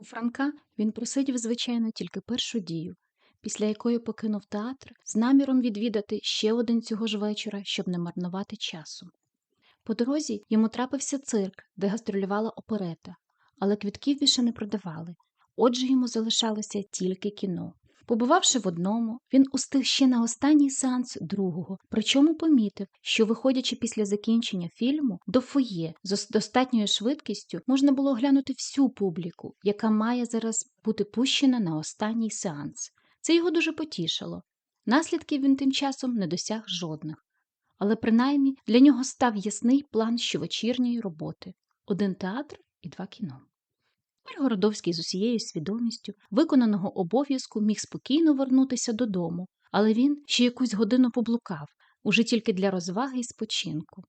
У Франка він просидів, звичайно, тільки першу дію, після якої покинув театр з наміром відвідати ще один цього ж вечора, щоб не марнувати часу. По дорозі йому трапився цирк, де гастролювала оперета, але квітків більше не продавали, отже йому залишалося тільки кіно. Побувавши в одному, він устиг ще на останній сеанс другого, причому помітив, що, виходячи після закінчення фільму, до фоє з достатньою швидкістю можна було оглянути всю публіку, яка має зараз бути пущена на останній сеанс. Це його дуже потішило. Наслідків він тим часом не досяг жодних. Але принаймні для нього став ясний план щовечірньої роботи один театр і два кіно. Тепер Городовський з усією свідомістю виконаного обов'язку міг спокійно вернутися додому, але він ще якусь годину поблукав, уже тільки для розваги і спочинку.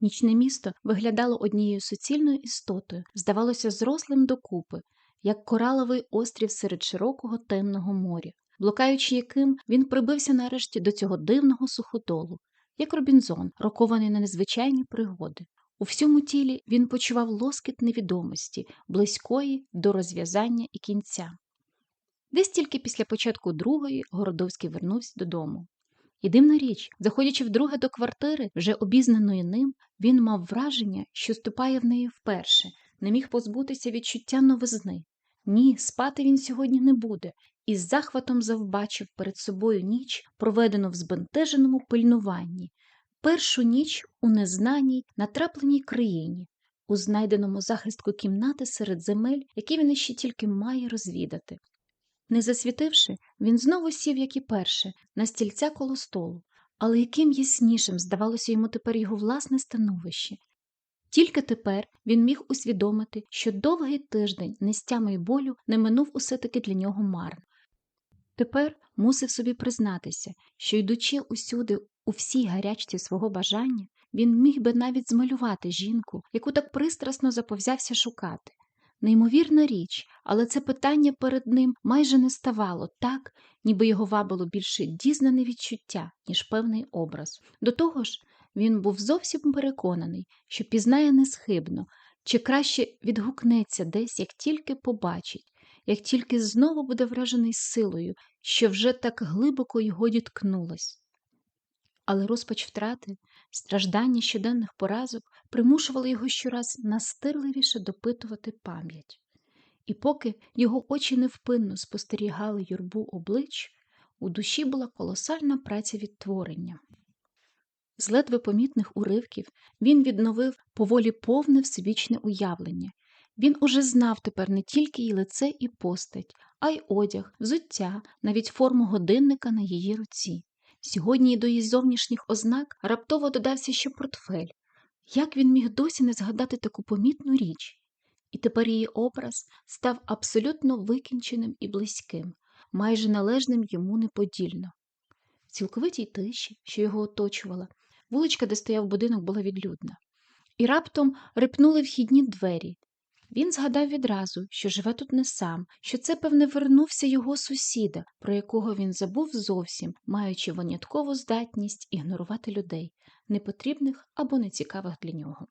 Нічне місто виглядало однією суцільною істотою, здавалося, зрослим докупи, як кораловий острів серед широкого темного моря, блукаючи яким він прибився нарешті до цього дивного суходолу, як Робінзон, рокований на незвичайні пригоди. У всьому тілі він почував лоскіт невідомості, близької до розв'язання і кінця. Десь тільки після початку другої Городовський вернувся додому. І дивна річ, заходячи вдруге до квартири, вже обізнаної ним, він мав враження, що ступає в неї вперше, не міг позбутися відчуття новизни. Ні, спати він сьогодні не буде, і з захватом завбачив перед собою ніч, проведену в збентеженому пильнуванні, першу ніч у незнаній, натрапленій країні, у знайденому захистку кімнати серед земель, які він іще тільки має розвідати. Не засвітивши, він знову сів, як і перше, на стільця коло столу, але яким яснішим здавалося йому тепер його власне становище. Тільки тепер він міг усвідомити, що довгий тиждень нестями й болю не минув усе таки для нього марно. Тепер мусив собі признатися, що, йдучи усюди у всій гарячці свого бажання, він міг би навіть змалювати жінку, яку так пристрасно заповзявся шукати. Неймовірна річ, але це питання перед ним майже не ставало так, ніби його вабило більше дізнане відчуття, ніж певний образ. До того ж, він був зовсім переконаний, що пізнає несхибно, чи краще відгукнеться десь, як тільки побачить, як тільки знову буде вражений силою, що вже так глибоко його діткнулась. Але розпач втрати, страждання щоденних поразок примушували його щораз настирливіше допитувати пам'ять. І поки його очі невпинно спостерігали юрбу облич, у душі була колосальна праця відтворення. З ледве помітних уривків він відновив поволі повне всебічне уявлення. Він уже знав тепер не тільки її лице і постать, а й одяг, взуття, навіть форму годинника на її руці. Сьогодні до її зовнішніх ознак раптово додався ще портфель. Як він міг досі не згадати таку помітну річ? І тепер її образ став абсолютно викінченим і близьким, майже належним йому неподільно. В цілковитій тиші, що його оточувала, вуличка, де стояв будинок, була відлюдна, і раптом рипнули вхідні двері, він згадав відразу, що живе тут не сам, що це, певне, вернувся його сусіда, про якого він забув зовсім, маючи виняткову здатність ігнорувати людей, непотрібних або нецікавих для нього.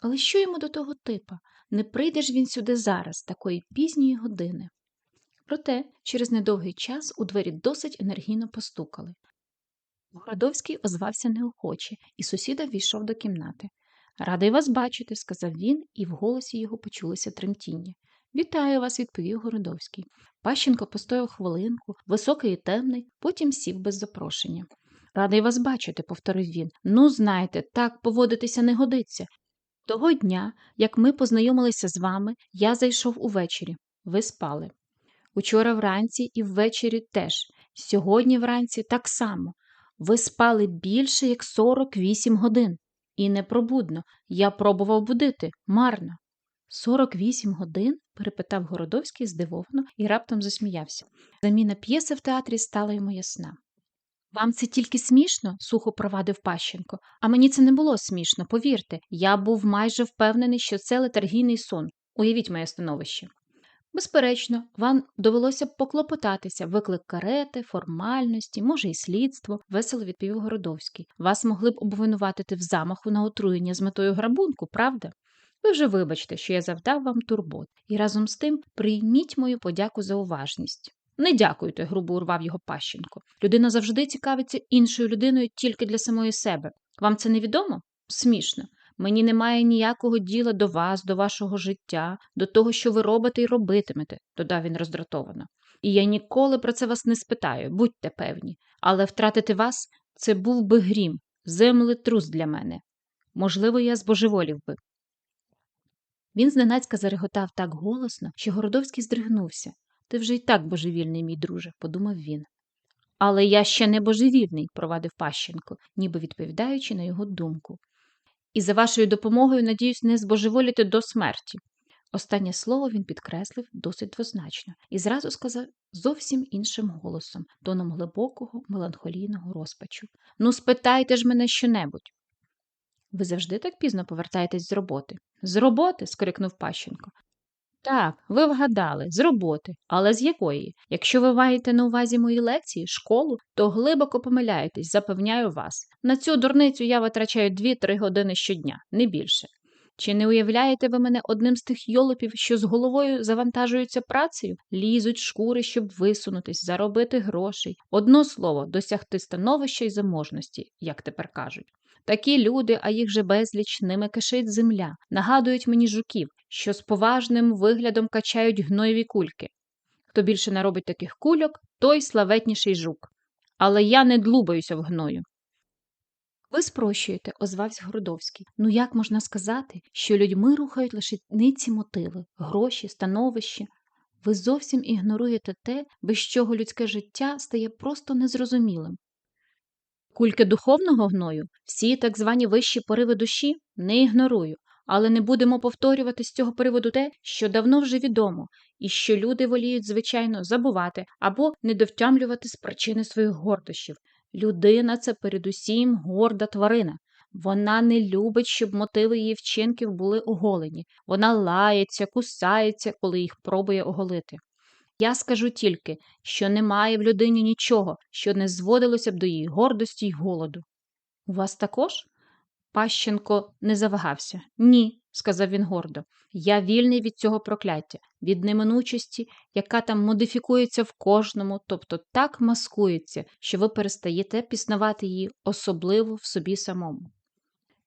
Але що йому до того типа? Не прийде ж він сюди зараз, такої пізньої години. Проте через недовгий час у двері досить енергійно постукали. Городовський озвався неохоче, і сусіда війшов до кімнати. Радий вас бачити, сказав він, і в голосі його почулося тремтіння. Вітаю вас, відповів Городовський. Пащенко постояв хвилинку, високий і темний, потім сів без запрошення. Радий вас бачити, повторив він. Ну, знаєте, так поводитися не годиться. Того дня, як ми познайомилися з вами, я зайшов увечері. Ви спали. Учора вранці і ввечері теж. Сьогодні вранці так само. Ви спали більше як 48 годин. І непробудно. Я пробував будити марно. Сорок вісім годин? перепитав Городовський здивовано і раптом засміявся. Заміна п'єси в театрі стала йому ясна. Вам це тільки смішно? сухо провадив Пащенко, а мені це не було смішно, повірте, я був майже впевнений, що це летаргійний сон. Уявіть моє становище. Безперечно, вам довелося б поклопотатися, виклик карети, формальності, може, і слідство, весело відповів Городовський. Вас могли б обвинуватити в замаху на отруєння з метою грабунку, правда? Ви вже вибачте, що я завдав вам турбот, і разом з тим прийміть мою подяку за уважність. Не дякуйте, грубо урвав його Пащенко. Людина завжди цікавиться іншою людиною тільки для самої себе. Вам це невідомо? Смішно. Мені немає ніякого діла до вас, до вашого життя, до того, що ви робите і робитимете, додав він роздратовано. І я ніколи про це вас не спитаю, будьте певні, але втратити вас це був би грім, землетрус для мене. Можливо, я збожеволів би. Він зненацька зареготав так голосно, що Городовський здригнувся. Ти вже й так божевільний, мій друже, подумав він. Але я ще не божевільний, провадив Пащенко, ніби відповідаючи на його думку. І за вашою допомогою, надіюсь, не збожеволіти до смерті. Останнє слово він підкреслив досить двозначно і зразу сказав зовсім іншим голосом, тоном глибокого, меланхолійного розпачу. Ну, спитайте ж мене щонебудь. Ви завжди так пізно повертаєтесь з роботи? З роботи? скрикнув Пащенко. Так, ви вгадали, з роботи, але з якої? Якщо ви маєте на увазі мої лекції, школу, то глибоко помиляєтесь, запевняю вас. На цю дурницю я витрачаю 2-3 години щодня, не більше. Чи не уявляєте ви мене одним з тих йолопів, що з головою завантажуються працею, лізуть шкури, щоб висунутись, заробити грошей, одно слово, досягти становища й заможності, як тепер кажуть. Такі люди, а їх же безліч, ними кишить земля, нагадують мені жуків, що з поважним виглядом качають гноєві кульки. Хто більше наробить таких кульок, той славетніший жук. Але я не длубаюся в гною. Ви спрощуєте, озвався Городовський. Ну як можна сказати, що людьми рухають лише ниці мотиви, гроші, становище? Ви зовсім ігноруєте те, без чого людське життя стає просто незрозумілим. Кульки духовного гною, всі так звані вищі пориви душі не ігнорую, але не будемо повторювати з цього приводу те, що давно вже відомо, і що люди воліють, звичайно, забувати або недовтямлювати з причини своїх гордощів. Людина це передусім горда тварина. Вона не любить, щоб мотиви її вчинків були оголені. Вона лається, кусається, коли їх пробує оголити. Я скажу тільки, що немає в людині нічого, що не зводилося б до її гордості й голоду. У вас також? Пащенко не завагався. Ні, сказав він гордо. Я вільний від цього прокляття, від неминучості, яка там модифікується в кожному, тобто так маскується, що ви перестаєте пізнавати її, особливо в собі самому.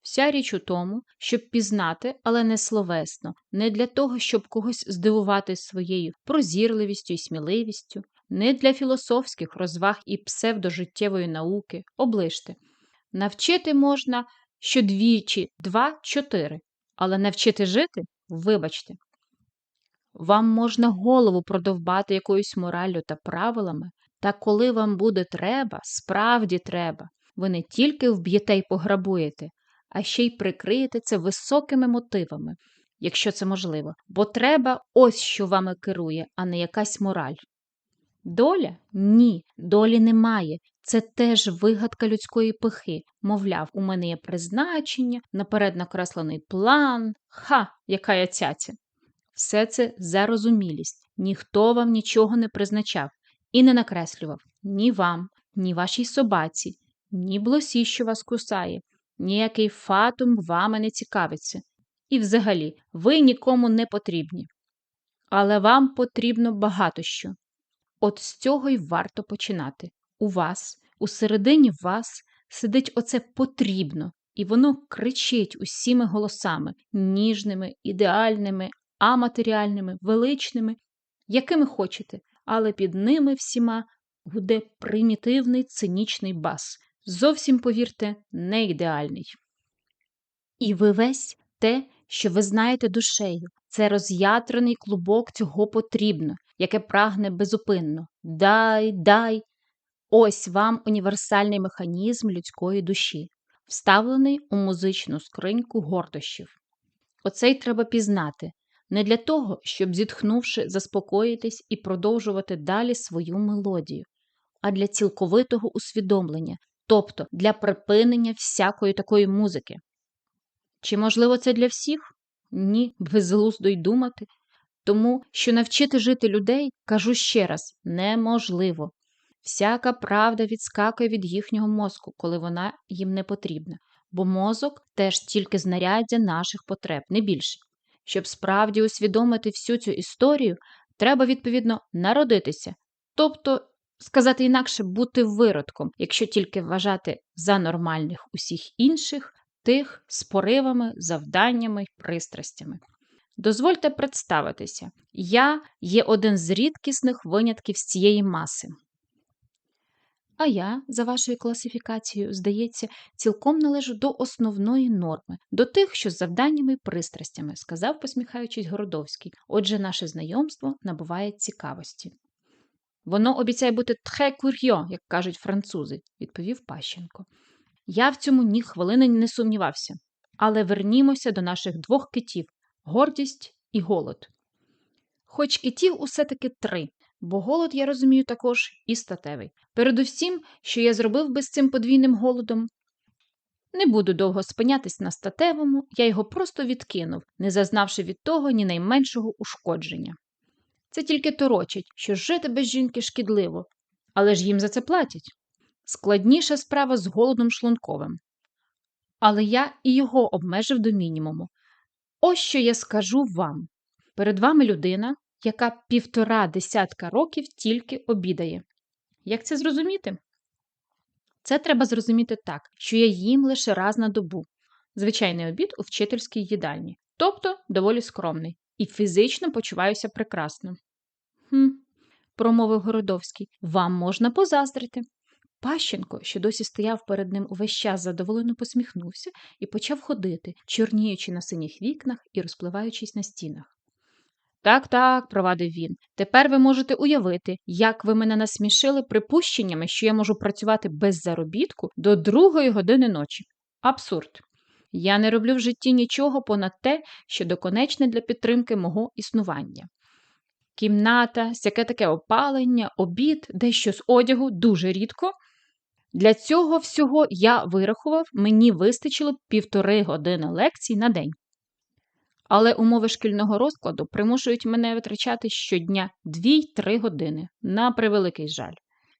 Вся річ у тому, щоб пізнати, але не словесно, не для того, щоб когось здивувати своєю прозірливістю і сміливістю, не для філософських розваг і псевдожиттєвої науки, оближте. Навчити можна щодвічі два-чотири, але навчити жити вибачте. Вам можна голову продовбати якоюсь мораллю та правилами, та коли вам буде треба, справді треба, ви не тільки вб'єте й пограбуєте, а ще й прикриєте це високими мотивами, якщо це можливо, бо треба ось що вами керує, а не якась мораль. Доля? Ні, долі немає. Це теж вигадка людської пихи. Мовляв, у мене є призначення, наперед накреслений план. Ха, яка я цяця. Все це зарозумілість. Ніхто вам нічого не призначав і не накреслював ні вам, ні вашій собаці, ні блосі, що вас кусає, ніякий фатум вами не цікавиться. І взагалі, ви нікому не потрібні. Але вам потрібно багато що. От з цього й варто починати. У вас, усередині вас сидить оце потрібно, і воно кричить усіми голосами, ніжними, ідеальними, аматеріальними, величними, якими хочете, але під ними всіма гуде примітивний цинічний бас. Зовсім, повірте, не ідеальний. І ви весь те, що ви знаєте душею, це роз'ятрений клубок цього потрібно, яке прагне безупинно. Дай, дай. Ось вам універсальний механізм людської душі, вставлений у музичну скриньку гордощів. Оцей треба пізнати, не для того, щоб, зітхнувши, заспокоїтись і продовжувати далі свою мелодію, а для цілковитого усвідомлення, тобто для припинення всякої такої музики. Чи можливо це для всіх? Ні, безглуздо й думати. Тому що навчити жити людей, кажу ще раз, неможливо. Всяка правда відскакує від їхнього мозку, коли вона їм не потрібна, бо мозок теж тільки знаряддя наших потреб, не більше. Щоб справді усвідомити всю цю історію, треба, відповідно, народитися, тобто, сказати інакше, бути виродком, якщо тільки вважати за нормальних усіх інших, тих з поривами, завданнями й пристрастями. Дозвольте представитися, я є один з рідкісних винятків з цієї маси. А я, за вашою класифікацією, здається, цілком належу до основної норми, до тих, що з завданнями і пристрастями, сказав, посміхаючись Городовський. Отже, наше знайомство набуває цікавості. Воно обіцяє бути тхе кур'йо, як кажуть французи, відповів Пащенко. Я в цьому ні хвилини не сумнівався. Але вернімося до наших двох китів гордість і голод. Хоч китів усе таки три, бо голод, я розумію, також і статевий. Передусім, що я зробив би з цим подвійним голодом. Не буду довго спинятись на статевому, я його просто відкинув, не зазнавши від того ні найменшого ушкодження. Це тільки торочить, що жити без жінки шкідливо, але ж їм за це платять. Складніша справа з голодом шлунковим. Але я і його обмежив до мінімуму. Ось що я скажу вам. Перед вами людина, яка півтора десятка років тільки обідає. Як це зрозуміти? Це треба зрозуміти так, що я їм лише раз на добу. Звичайний обід у вчительській їдальні, тобто доволі скромний, і фізично почуваюся прекрасно. «Хм», – промовив Городовський, вам можна позаздрити. Пащенко, що досі стояв перед ним увесь час, задоволено посміхнувся і почав ходити, чорніючи на синіх вікнах і розпливаючись на стінах. Так, так, провадив він. Тепер ви можете уявити, як ви мене насмішили припущеннями, що я можу працювати без заробітку до другої години ночі. Абсурд. Я не роблю в житті нічого понад те, що доконечне для підтримки мого існування. Кімната, сяке таке опалення, обід, дещо з одягу дуже рідко. Для цього всього я вирахував, мені вистачило півтори години лекцій на день. Але умови шкільного розкладу примушують мене витрачати щодня 2-3 години, на превеликий жаль.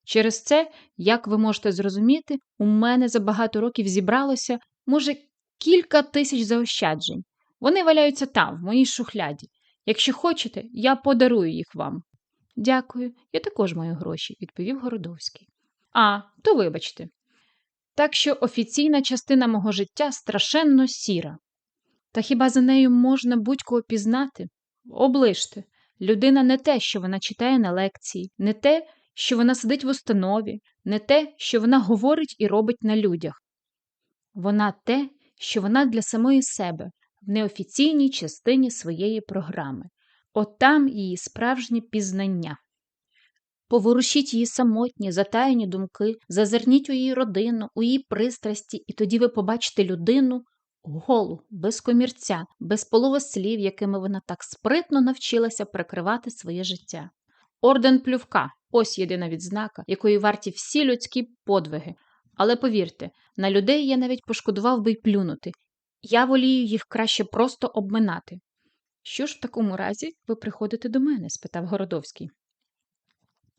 Через це, як ви можете зрозуміти, у мене за багато років зібралося, може, кілька тисяч заощаджень. Вони валяються там, в моїй шухляді. Якщо хочете, я подарую їх вам. Дякую, я також маю гроші, відповів Городовський. А, то вибачте. Так що офіційна частина мого життя страшенно сіра. Та хіба за нею можна будь-кого пізнати? Оближте, людина не те, що вона читає на лекції, не те, що вона сидить в установі, не те, що вона говорить і робить на людях. Вона те, що вона для самої себе, в неофіційній частині своєї програми. От там її справжнє пізнання. Поворушіть її самотні, затаяні думки, зазирніть у її родину, у її пристрасті, і тоді ви побачите людину голу, без комірця, без полова слів, якими вона так спритно навчилася прикривати своє життя. Орден плювка ось єдина відзнака, якої варті всі людські подвиги. Але повірте, на людей я навіть пошкодував би й плюнути. Я волію їх краще просто обминати. Що ж в такому разі ви приходите до мене? спитав Городовський.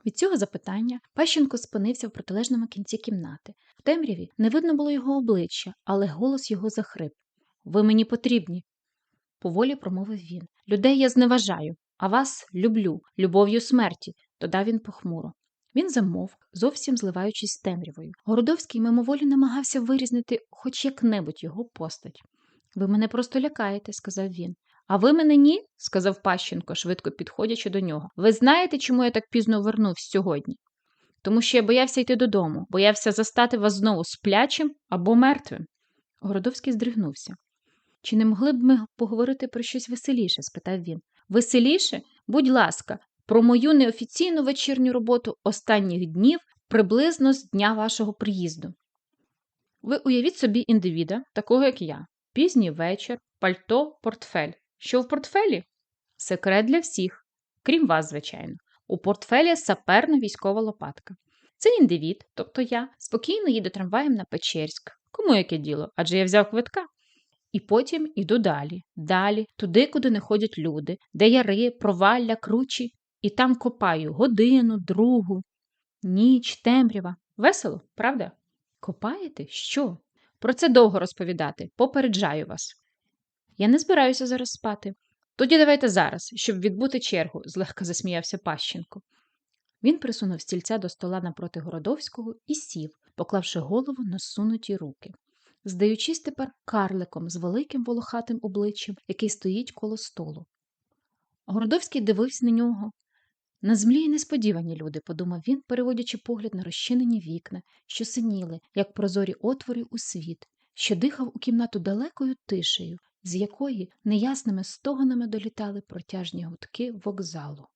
Від цього запитання Пащенко спинився в протилежному кінці кімнати. В темряві не видно було його обличчя, але голос його захрип. Ви мені потрібні, поволі промовив він. Людей я зневажаю, а вас люблю, любов'ю смерті, додав він похмуро. Він замовк, зовсім зливаючись з темрявою. Городовський мимоволі намагався вирізнити хоч як-небудь його постать. Ви мене просто лякаєте, сказав він. А ви мене ні? сказав Пащенко, швидко підходячи до нього. Ви знаєте, чому я так пізно вернувся сьогодні? Тому що я боявся йти додому, боявся застати вас знову сплячим або мертвим. Городовський здригнувся. Чи не могли б ми поговорити про щось веселіше? спитав він. Веселіше? Будь ласка, про мою неофіційну вечірню роботу останніх днів приблизно з дня вашого приїзду. Ви уявіть собі індивіда, такого як я, пізній вечір, пальто, портфель. Що в портфелі? Секрет для всіх, крім вас, звичайно. У портфелі саперна військова лопатка. Цей індивід, тобто я, спокійно їде трамваєм на Печерськ. Кому яке діло? Адже я взяв квитка. І потім іду далі, далі, туди, куди не ходять люди, де яри, провалля, кручі, і там копаю годину, другу, ніч, темрява. Весело, правда? Копаєте? Що? Про це довго розповідати, попереджаю вас. Я не збираюся зараз спати. Тоді давайте зараз, щоб відбути чергу, злегка засміявся Пащенко. Він присунув стільця до стола напроти Городовського і сів, поклавши голову на сунуті руки, здаючись тепер карликом з великим волохатим обличчям, який стоїть коло столу. Городовський дивився на нього. На землі несподівані люди, подумав він, переводячи погляд на розчинені вікна, що синіли, як прозорі отвори у світ, що дихав у кімнату далекою тишею, з якої неясними стогонами долітали протяжні гудки вокзалу.